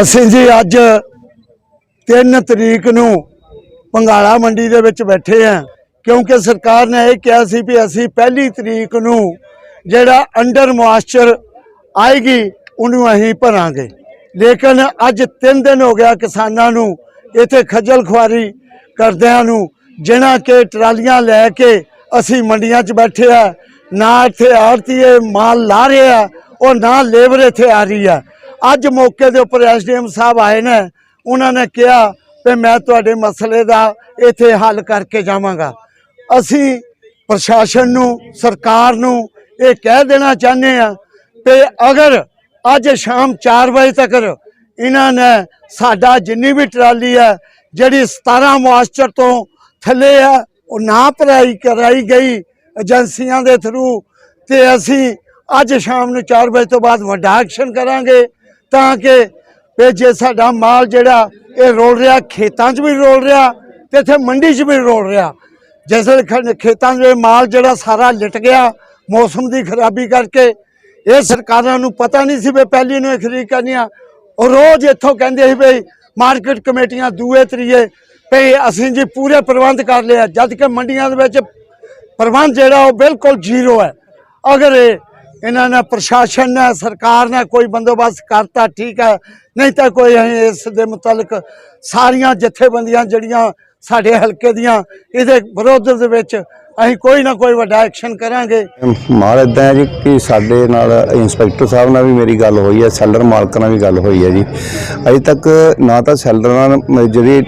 ਅਸੀਂ ਜੀ ਅੱਜ 3 ਤਰੀਕ ਨੂੰ ਪੰਗਾਲਾ ਮੰਡੀ ਦੇ ਵਿੱਚ ਬੈਠੇ ਆ ਕਿਉਂਕਿ ਸਰਕਾਰ ਨੇ ਇਹ ਕਿਹਾ ਸੀ ਵੀ ਅਸੀਂ ਪਹਿਲੀ ਤਰੀਕ ਨੂੰ ਜਿਹੜਾ ਅੰਡਰ ਮੋਇਸਚਰ ਆਏਗੀ, ਉਹਨੂੰ ਅਸੀਂ ਭਰਾਂਗੇ। ਲੇਕਿਨ ਅੱਜ 3 ਦਿਨ ਹੋ ਗਿਆ ਕਿਸਾਨਾਂ ਨੂੰ ਇੱਥੇ ਖੱਜਲ ਖੁਆਰੀ ਕਰਦਿਆਂ ਨੂੰ, ਜਿਨ੍ਹਾਂ ਕੇ ਟਰਾਲੀਆਂ ਲੈ ਕੇ ਅਸੀਂ ਮੰਡੀਆਂ 'ਚ ਬੈਠੇ ਆ ਨਾ ਇੱਥੇ ਆੜਤੀਏ ਮਾਲ ਲਾ ਰਹੇ ਆ ਉਹ ਨਾ ਲੇਬਰ ਇੱਥੇ ਆ ਰਹੀ ਆ। ਅੱਜ ਮੌਕੇ ਦੇ ਉੱਪਰ ਐਸਡੀਐਮ ਸਾਹਿਬ ਆਏ ਨੇ, ਉਹਨਾਂ ਨੇ ਕਿਹਾ ਕਿ ਮੈਂ ਤੁਹਾਡੇ ਮਸਲੇ ਦਾ ਇੱਥੇ ਹੱਲ ਕਰਕੇ ਜਾਵਾਂਗਾ। ਅਸੀਂ ਪ੍ਰਸ਼ਾਸਨ ਨੂੰ, ਸਰਕਾਰ ਨੂੰ ਇਹ ਕਹਿ ਦੇਣਾ ਚਾਹੁੰਦੇ ਆ ਕਿ ਅਗਰ ਅੱਜ ਸ਼ਾਮ 4 ਵਜੇ ਤੱਕ ਇਹਨਾਂ ਨੇ ਸਾਡਾ ਜਿੰਨੀ ਵੀ ਟਰਾਲੀ ਹੈ, ਜਿਹੜੀ 17 ਮਾਸਟਰ ਤੋਂ ਥੱਲੇ ਆ ਉਹ ਨਾ ਭਰਾਈ ਕਰਾਈ ਗਈ ਏਜੰਸੀਆਂ ਦੇ ਥਰੂ ਤੇ ਅਸੀਂ ਅੱਜ ਸ਼ਾਮ ਨੂੰ 4 ਵਜੇ ਤੋਂ ਬਾਅਦ ਵੱਡਾ ਐਕਸ਼ਨ ਕਰਾਂਗੇ। ਤਾਂ ਕਿ ਵੀ ਜੇ ਸਾਡਾ ਮਾਲ ਜਿਹੜਾ ਇਹ ਰੋਲ ਰਿਹਾ, ਖੇਤਾਂ 'ਚ ਵੀ ਰੋਲ ਰਿਹਾ ਤੇ ਇੱਥੇ ਮੰਡੀ 'ਚ ਵੀ ਰੋਲ ਰਿਹਾ। ਜਿਸ ਵੇਲੇ ਖੇਤਾਂ 'ਚ ਮਾਲ ਜਿਹੜਾ ਸਾਰਾ ਲਿਟ ਗਿਆ ਮੌਸਮ ਦੀ ਖਰਾਬੀ ਕਰਕੇ, ਇਹ ਸਰਕਾਰਾਂ ਨੂੰ ਪਤਾ ਨਹੀਂ ਸੀ ਵੀ ਪਹਿਲੀ ਨੂੰ ਇਹ ਖਰੀਦ ਕਰਨੀਆਂ ਉਹ ਰੋਜ਼ ਇੱਥੋਂ ਕਹਿੰਦੇ ਸੀ ਵੀ ਮਾਰਕੀਟ ਕਮੇਟੀਆਂ ਦੂਏ ਤਰੀਏ ਵੀ ਅਸੀਂ ਜੀ ਪੂਰੇ ਪ੍ਰਬੰਧ ਕਰ ਲਿਆ ਜਦ ਕਿ ਮੰਡੀਆਂ ਦੇ ਵਿੱਚ ਪ੍ਰਬੰਧ ਜਿਹੜਾ ਉਹ ਬਿਲਕੁਲ ਜ਼ੀਰੋ ਹੈ। ਅਗਰ ਇਹ ਇਹਨਾਂ ਨੇ ਪ੍ਰਸ਼ਾਸਨ ਨੇ, ਸਰਕਾਰ ਨੇ ਕੋਈ ਬੰਦੋਬਸਤ ਕਰਤਾ, ਠੀਕ ਹੈ। ਨਹੀਂ ਤਾਂ ਕੋਈ ਅਸੀਂ ਇਸ ਦੇ ਮੁਤਲਕ ਸਾਰੀਆਂ ਜਥੇਬੰਦੀਆਂ ਜਿਹੜੀਆਂ ਸਾਡੇ ਹਲਕੇ ਦੀਆਂ, ਇਹਦੇ ਵਿਰੋਧ ਦੇ ਵਿੱਚ ਅਸੀਂ ਕੋਈ ਨਾ ਕੋਈ ਵੱਡਾ ਐਕਸ਼ਨ ਕਰਾਂਗੇ। ਮਾਲ ਇਦਾਂ ਹੈ ਜੀ ਕਿ ਸਾਡੇ ਨਾਲ ਇੰਸਪੈਕਟਰ ਸਾਹਿਬ ਨਾਲ ਵੀ ਮੇਰੀ ਗੱਲ ਹੋਈ ਹੈ, ਸੈਲਰ ਮਾਲਕ ਨਾਲ ਵੀ ਗੱਲ ਹੋਈ ਹੈ ਜੀ। ਅਜੇ ਤੱਕ ਨਾ ਤਾਂ ਸੈਲਰਾਂ ਨਾਲ ਜਿਹੜੀ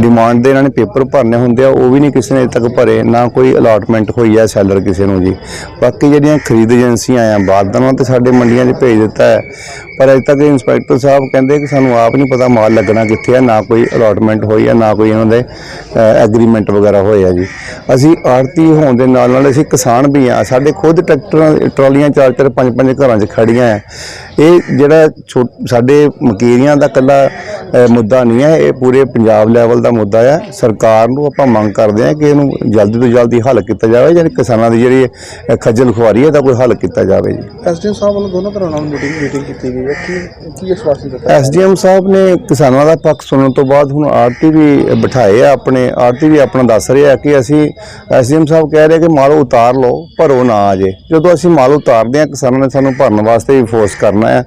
ਡਿਮਾਂਡ ਦੇ ਇਹਨਾਂ ਨੇ ਪੇਪਰ ਭਰਨੇ ਹੁੰਦੇ ਆ, ਉਹ ਵੀ ਨਹੀਂ ਕਿਸੇ ਨੇ ਅਜੇ ਤੱਕ ਭਰੇ, ਨਾ ਕੋਈ ਅਲਾਟਮੈਂਟ ਹੋਈ ਹੈ ਸੈਲਰ ਕਿਸੇ ਨੂੰ ਜੀ। ਬਾਕੀ ਜਿਹੜੀਆਂ ਖਰੀਦ ਏਜੰਸੀਆਂ ਆ ਬਾਰਦਾਨਾ ਤੇ ਸਾਡੇ ਮੰਡੀਆਂ 'ਚ ਭੇਜ ਦਿੱਤਾ ਹੈ। ਪਰ ਅਜੇ ਤੱਕ ਇੰਸਪੈਕਟਰ ਸਾਹਿਬ ਕਹਿੰਦੇ ਕਿ ਸਾਨੂੰ ਆਪ ਨਹੀਂ ਪਤਾ ਮਾਲ ਲੱਗਣਾ ਕਿੱਥੇ ਆ, ਨਾ ਕੋਈ ਅਲਾਟਮੈਂਟ ਹੋਈ ਹੈ ਨਾ ਕੋਈ ਇਹਨਾਂ ਦੇ ਐਗਰੀਮੈਂਟ ਵਗੈਰਾ ਹੋਏ ਆ ਜੀ। ਅਸੀਂ ਆੜਤੀ ਹੋਣ ਦੇ ਨਾਲ ਨਾਲ ਅਸੀਂ ਕਿਸਾਨ ਵੀ ਆ। ਸਾਡੇ ਖੁਦ ਟਰੈਕਟਰਾਂ ਟਰਾਲੀਆਂ ਚਾਰ ਚਾਰ ਪੰਜ ਪੰਜ ਘਰਾਂ 'ਚ ਖੜੀਆਂ ਆ ਇਹ ਜਿਹੜਾ ਸਾਡੇ ਮਕੇਰੀਆਂ ਦਾ ਕੱਲਾ ਮੁੱਦਾ ਨਹੀਂ ਹੈ ਇਹ ਪੂਰੇ ਪੰਜਾਬ ਲੈਵਲ ਦਾ ਮੁੱਦਾ ਹੈ ਸਰਕਾਰ ਨੂੰ ਆਪਾਂ ਮੰਗ ਕਰਦੇ ਹਾਂ ਕਿ ਇਹਨੂੰ ਜਲਦੀ ਤੋਂ ਜਲਦੀ ਹੱਲ ਕੀਤਾ ਜਾਵੇ। ਜਿਹੜੀ ਕਿਸਾਨਾਂ ਦੀ ਜਿਹੜੀ ਖੱਜਲ ਖੁਆਰੀ ਹੈ ਦਾ ਕੋਈ ਹੱਲ ਕੀਤਾ ਜਾਵੇ ਜੀ। ਐਸਡੀਐਮ ਸਾਹਿਬ ਵੱਲੋਂ ਦੋਨੋਂ ਤਰ੍ਹਾਂ ਨਾਲ ਮੀਟਿੰਗ ਮੀਟਿੰਗ ਕੀਤੀ ਗਈ ਹੈ ਕੀ ਕੀ ਆਸ਼ਵਾਸਨ ਦਿੱਤਾ? ਐਸਡੀਐਮ ਸਾਹਿਬ ਨੇ ਕਿਸਾਨਾਂ ਦਾ ਪੱਖ ਸੁਣਨ ਤੋਂ ਬਾਅਦ ਹੁਣ ਆਰਤੀ ਵੀ ਬਿਠਾਏ ਆ। ਆਪਣੇ ਆਰਤੀ ਵੀ ਆਪਣਾ ਦੱਸ ਰਹੇ ਆ ਕਿ ਅਸੀਂ ਐਸਡੀਐਮ ਸਾਹਿਬ ਸਾਹਿਬ ਕਹਿ ਰਹੇ ਕਿ ਮਾਲ ਉਤਾਰ ਲਓ ਭਰੋ ਨਾ ਆ ਜੇ। ਜਦੋਂ ਅਸੀਂ ਮਾਲ ਉਤਾਰਦੇ ਹਾਂ ਕਿਸਾਨਾਂ ਨੇ ਸਾਨੂੰ ਭਰਨ ਵਾਸਤੇ ਵੀ ਫੋਰਸ ਕਰਨਾ ਹੈ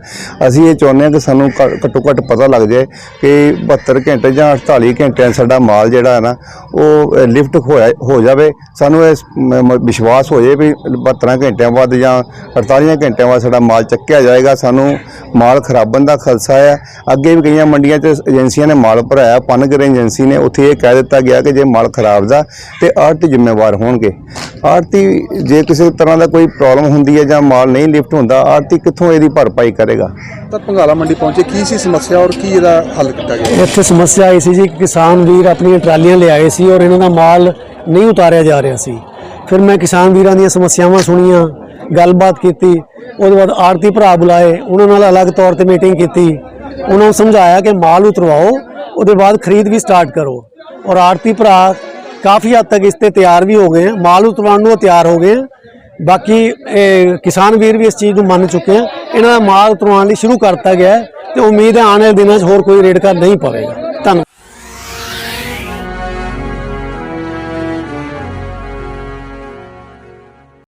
ਅਸੀਂ ਇਹ ਚਾਹੁੰਦੇ ਹਾਂ ਕਿ ਸਾਨੂੰ ਘ- ਘੱਟੋ ਘੱਟ ਪਤਾ ਲੱਗ ਜਾਏ ਕਿ 72 ਘੰਟੇ ਜਾਂ 48 ਘੰਟਿਆਂ ਸਾਡਾ ਮਾਲ ਜਿਹੜਾ ਹੈ ਨਾ, ਉਹ ਲਿਫਟ ਹੋਇਆ, ਹੋ ਜਾਵੇ। ਸਾਨੂੰ ਇਹ ਵਿਸ਼ਵਾਸ ਹੋ ਜਾਏ ਵੀ 72 ਘੰਟਿਆਂ ਬਾਅਦ ਜਾਂ 48 ਘੰਟਿਆਂ ਬਾਅਦ ਸਾਡਾ ਮਾਲ ਚੱਕਿਆ ਜਾਏਗਾ। ਸਾਨੂੰ ਮਾਲ ਖਰਾਬਣ ਦਾ ਖਲਸਾ ਹੈ ਅੱਗੇ ਵੀ ਕਈਆਂ ਮੰਡੀਆਂ 'ਚ ਏਜੰਸੀਆਂ ਨੇ ਮਾਲ ਭਰਾਇਆ ਪਨਗਰ ਏਜੰਸੀ ਨੇ, ਉੱਥੇ ਇਹ ਕਹਿ ਦਿੱਤਾ ਗਿਆ ਕਿ ਜੇ ਮਾਲ ਖਰਾਬ ਦਾ ਤੇ ਆੜਤੀ ਜ਼ਿੰਮੇਵਾਰ ਹੋਣ ਹੋਣਗੇ ਆੜਤੀ ਜੇ ਕਿਸੇ ਤਰ੍ਹਾਂ ਦਾ ਕੋਈ ਪ੍ਰੋਬਲਮ ਹੁੰਦੀ ਹੈ ਜਾਂ ਮਾਲ ਨਹੀਂ ਲਿਫਟ ਹੁੰਦਾ ਆੜਤੀ ਕਿੱਥੋਂ ਇਹਦੀ ਭਰਪਾਈ ਕਰੇਗਾ? ਤਾਂ ਪੰਗਾਲਾ ਮੰਡੀ ਪਹੁੰਚੇ ਕੀ ਸੀ ਸਮੱਸਿਆ ਔਰ ਕੀ ਇਹਦਾ ਹੱਲ ਕੀਤਾ ਗਿਆ? ਇੱਥੇ ਸਮੱਸਿਆ ਆਈ ਸੀ ਜੀ ਕਿ ਕਿਸਾਨ ਵੀਰ ਆਪਣੀਆਂ ਟਰਾਲੀਆਂ ਲਿਆਏ ਸੀ ਔਰ ਇਹਨਾਂ ਦਾ ਮਾਲ ਨਹੀਂ ਉਤਾਰਿਆ ਜਾ ਰਿਹਾ ਸੀ। ਫਿਰ ਮੈਂ ਕਿਸਾਨ ਵੀਰਾਂ ਦੀਆਂ ਸਮੱਸਿਆਵਾਂ ਸੁਣੀਆਂ ਗੱਲਬਾਤ ਕੀਤੀ ਉਹਦੇ ਬਾਅਦ ਆਰਤੀ ਭਰਾ ਬੁਲਾਏ ਉਹਨਾਂ ਨਾਲ ਅਲੱਗ ਤੌਰ ਤੇ ਮੀਟਿੰਗ ਕੀਤੀ। ਉਹਨਾਂ ਨੂੰ ਸਮਝਾਇਆ ਕਿ ਮਾਲ ਉਤਰਵਾਓ ਉਹਦੇ ਬਾਅਦ ਖਰੀਦ ਵੀ ਸਟਾਰਟ ਕਰੋ। ਔਰ ਆਰਤੀ ਭਰਾ ਕਾਫੀ ਹੱਦ ਤੱਕ ਇਸ ਤੇ ਤਿਆਰ ਵੀ ਹੋ ਗਏ ਹੈ। ਮਾਲ ਉਤਵਾਉਣ ਨੂੰ ਤਿਆਰ ਹੋ ਗਏ ਹੈ। ਬਾਕੀ, ਇਹ ਕਿਸਾਨ ਵੀਰ ਵੀ ਇਸ ਚੀਜ਼ ਨੂੰ ਮੰਨ ਚੁੱਕੇ ਆ ਇਹਨਾਂ ਦਾ ਮਾਲ ਉਤਵਾਉਣ ਲਈ ਸ਼ੁਰੂ ਕਰਤਾ ਗਿਆ ਹੈ ਤੇ ਉਮੀਦ ਹੈ ਆਉਣ ਵਾਲੇ ਦਿਨਾਂ 'ਚ ਹੋਰ ਕੋਈ ਰੇਡ ਕਰ ਨਹੀਂ ਪਵੇਗਾ।